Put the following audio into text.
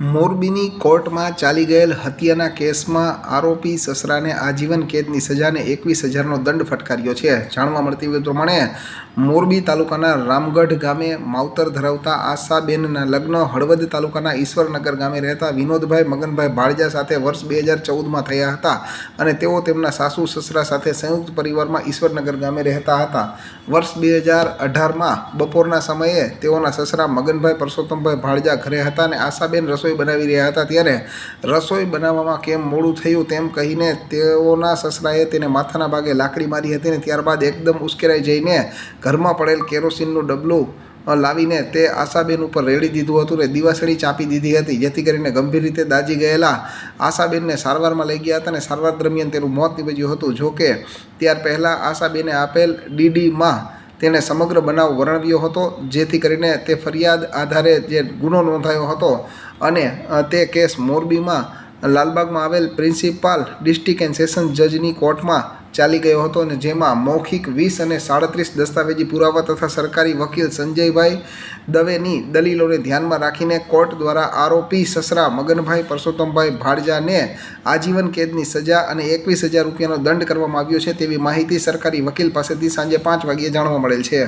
મોરબીની કોર્ટમાં ચાલી ગયેલ હત્યાના કેસમાં આરોપી સસરાને આજીવન કેદની સજાને એકવીસ હજારનો દંડ ફટકાર્યો છે. જાણવા મળતી વિગત પ્રમાણે મોરબી તાલુકાના રામગઢ ગામે માવતર ધરાવતા આશાબેનના લગ્ન હળવદ તાલુકાના ઈશ્વરનગર ગામે રહેતા વિનોદભાઈ, મગનભાઈ ભાળજા સાથે વર્ષ બે હજાર ચૌદમાં થયા હતા અને તેઓ તેમના સાસુ, સસરા સાથે સંયુક્ત પરિવારમાં ઈશ્વરનગર ગામે રહેતા હતા. વર્ષ બે હજાર અઢારમાં બપોરના સમયે તેઓના સસરા મગનભાઈ, પરસોત્તમભાઈ ભાળજા ઘરે હતા અને આશાબેન રસોઈ બનાવી રહ્યા હતા ત્યારે રસોઈ બનાવવામાં કેમ મોડું થયું તેમ કહીને તેઓના સસરાએ તેને માથાના ભાગે લાકડી મારી હતી અને ત્યારબાદ એકદમ ઉશ્કેરાઈ જઈને ઘરમાં પડેલ કેરોસીનનું ડબલું લાવીને તે આશાબેન ઉપર રેડી દીધું હતું ને દિવાસળી ચાપી દીધી હતી, જેથી કરીને ગંભીર રીતે દાજી ગયેલા આશાબેનને સારવારમાં લઈ ગયા હતા અને સારવાર દરમિયાન તેનું મોત નીપજ્યું હતું. જોકે ત્યાર પહેલાં આશાબેને આપેલ ડીડીમાં તેને સમગ્ર બનાવ વર્ણવ્યો હતો, જેથી કરીને તે ફરિયાદ આધારે જે ગુનો નોંધાયો હતો અને તે કેસ મોરબીમાં લાલબાગમાં આવેલ પ્રિન્સિપાલ ડિસ્ટ્રિક્ટ એન્ડ સેશન જજની કોર્ટમાં ચાલી ગયો હતો અને જેમાં મૌખિક વીસ અને સાડત્રીસ દસ્તાવેજી પુરાવા તથા સરકારી વકીલ સંજયભાઈ દવેની દલીલોને ધ્યાનમાં રાખીને કોર્ટ દ્વારા આરોપી સસરા મગનભાઈ પરસોત્તમભાઈ ભાડજાને આજીવન કેદની સજા અને એકવીસ હજાર રૂપિયાનો દંડ કરવામાં આવ્યો છે તેવી માહિતી સરકારી વકીલ પાસેથી સાંજે પાંચ વાગ્યે જાણવા મળેલ છે.